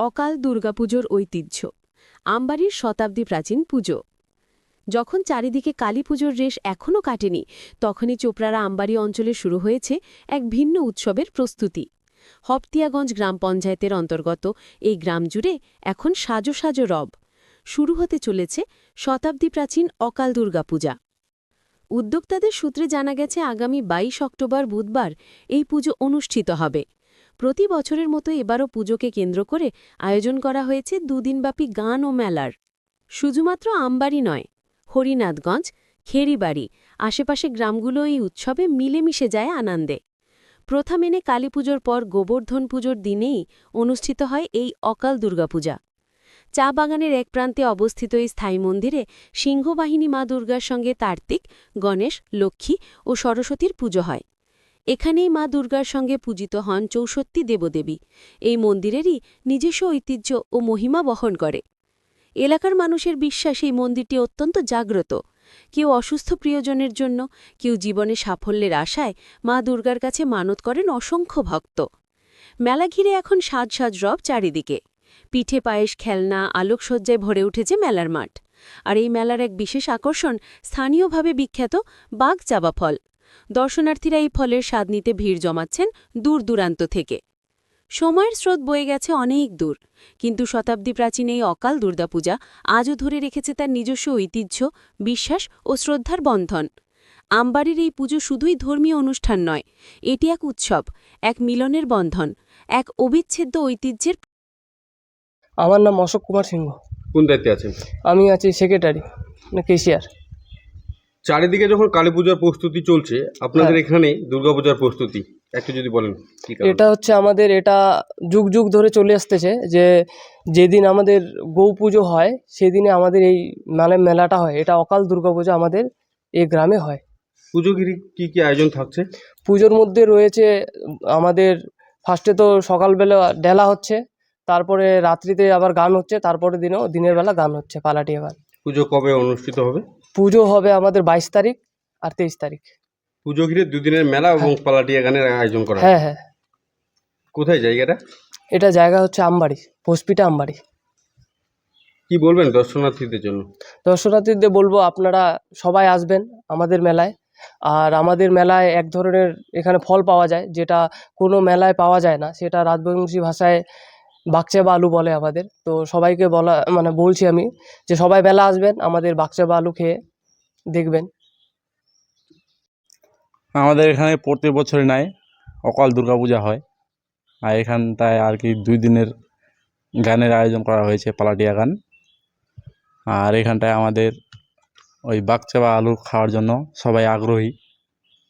অকাল দুর্গাপুজোর ঐতিহ্য, আমবাড়ির শতাব্দী প্রাচীন পুজো। যখন চারিদিকে কালী পুজোর রেশ এখনও কাটেনি, তখনই চোপড়ারা আমবাড়ি অঞ্চলে শুরু হয়েছে এক ভিন্ন উৎসবের প্রস্তুতি। হপতিয়াগঞ্জ গ্রাম পঞ্চায়েতের অন্তর্গত এই গ্রাম জুড়ে এখন সাজো সাজো রব। শুরু হতে চলেছে শতাব্দী প্রাচীন অকাল দুর্গাপূজা। উদ্যোক্তাদের সূত্রে জানা গেছে, আগামী ২২ অক্টোবর বুধবার এই পুজো অনুষ্ঠিত হবে। প্রতি বছরের মতো এবারও পুজোকে কেন্দ্র করে আয়োজন করা হয়েছে দুদিনব্যাপী গান ও মেলার। শুধুমাত্র আমবাড়ি নয়, হরিনাথগঞ্জ, খেরিবাড়ি, আশেপাশে গ্রামগুলো এই উৎসবে মিলেমিশে যায় আনন্দে। প্রথা মেনে কালীপুজোর পর গোবর্ধন পুজোর দিনেই অনুষ্ঠিত হয় এই অকাল দুর্গাপূজা। চা বাগানের এক প্রান্তে অবস্থিত এই স্থায়ী মন্দিরে সিংহবাহিনী মা দুর্গার সঙ্গে তার্তিক, গণেশ, লক্ষ্মী ও সরস্বতীর পুজো হয়। এখানেই মা দুর্গার সঙ্গে পূজিত হন চৌষট্টি দেবদেবী। এই মন্দিরেরই নিজস্ব ঐতিহ্য ও মহিমা বহন করে। এলাকার মানুষের বিশ্বাস এই মন্দিরটি অত্যন্ত জাগ্রত। কেউ অসুস্থ প্রিয়জনের জন্য, কেউ জীবনে সাফল্যের আশায় মা দুর্গার কাছে মানত করেন অসংখ্য ভক্ত। মেলা ঘিরে এখন সাজ সাজ রব চারিদিকে। পিঠে পায়েস, খেলনা, আলোকসজ্জায় ভরে উঠেছে মেলার মাঠ। আর এই মেলার এক বিশেষ আকর্ষণ স্থানীয়ভাবে বিখ্যাত বাঘ চাবা ফল। দর্শনার্থীরা এই ফলের স্বাদ নিতে ভিড় জমাচ্ছেন দূর দূরান্ত থেকে। সময়ের স্রোত বয়ে গেছে অনেক দূর কিন্তু শতাব্দী প্রাচীন এই অকাল দুর্গাপূজা আজও ধরে রেখেছে তার নিজস্ব ঐতিহ্য বিশ্বাস ও শ্রদ্ধার বন্ধন। আমবাড়ির এই পুজো শুধুই ধর্মীয় অনুষ্ঠান নয় এটি এক উৎসব এক মিলনের বন্ধন এক অবিচ্ছেদ্য ঐতিহ্যের আমার নাম অশোক কুমার সিংহ। কোন দায়িত্বে আছেন? আমি আছি সেক্রেটারি মানে কেশিয়ার। চারিদিকে যখন কালী পূজার প্রস্তুতি চলছে আপনাদের হ্যাঁ। এখানে দুর্গাপূজার প্রস্তুতি? একটু যদি বলেন এটা হচ্ছে আমাদের এটা যুগ যুগ ধরে চলে আসতেছে যে যেদিন আমাদের গৌ পুজো হয় সেদিনে আমাদের এই মানে মেলাটা হয়। এটা অকাল দুর্গাপুজো আমাদের এই গ্রামে হয়। পুজো কি কি কি আয়োজন থাকছে? পুজোর মধ্যে রয়েছে আমাদের ফার্স্টে তো সকালবেলা ডেলা হচ্ছে তারপরে রাত্রিতে আবার গান হচ্ছে তারপরে দিনেও দিনের বেলা গান হচ্ছে পালাটি আবার পুজো কবে অনুষ্ঠিত হবে? পুজো হবে আমাদের বাইশ তারিখ আর তেইশ তারিখ। পুজো ঘিরে দুদিনের মেলা এবং পালাটিয়া গানের আয়োজন করা হ্যাঁ। হ্যাঁ কোথায় জায়গাটা? এটা জায়গা হচ্ছে আমবাড়ি পোস্টপিটা আমবাড়ি। কি বলবেন দর্শনার্থীদের জন্য? দর্শনার্থীদের বলব আপনারা সবাই আসবেন আমাদের মেলায়। আর আমাদের মেলায় এক ধরনের এখানে ফল পাওয়া যায় যেটা কোনো মেলায় পাওয়া যায় না। সেটা রাজবংশী ভাষায় বাকচা বা আলু বলে আমাদের। তো সবাইকে বলা মানে বলছি আমি যে সবাই বেলা আসবেন, আমাদের বাকচা বা আলু খেয়ে দেখবেন। আমাদের এখানে প্রতি বছরই নাই, অকাল দুর্গাপূজা হয়। আর এখানটায় আর কি দুই দিনের গানের আয়োজন করা হয়েছে, পালাটিয়া গান। আর এখানটায় আমাদের ওই বাচ্চা বা আলু খাওয়ার জন্য সবাই আগ্রহী,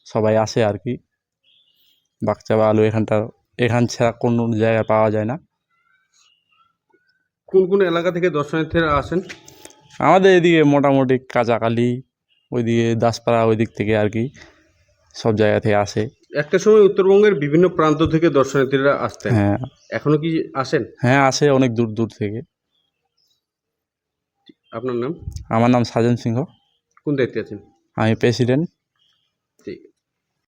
সবাই আসে আর কি। বাচ্চা বা আলু এখানটা এখান ছাড়া কোনো জায়গায় পাওয়া যায় না। কোন কোন এলাকা থেকে দর্শনার্থীরা আসেন? আমাদের এদিকে মোটামুটি কাঁচাকালি ওইদিকে দাসপাড়া ওই দিক থেকে আর কি সব জায়গা থেকে আসে। একটা সময় উত্তরবঙ্গের বিভিন্ন প্রান্ত থেকে দর্শনার্থীরা আসতেন। হ্যাঁ। এখনও কি আসেন? হ্যাঁ আসে অনেক দূর দূর থেকে। আপনার নাম? আমার নাম সাজন সিংহ। কোন দায়িত্বে আছেন? আমি প্রেসিডেন্ট।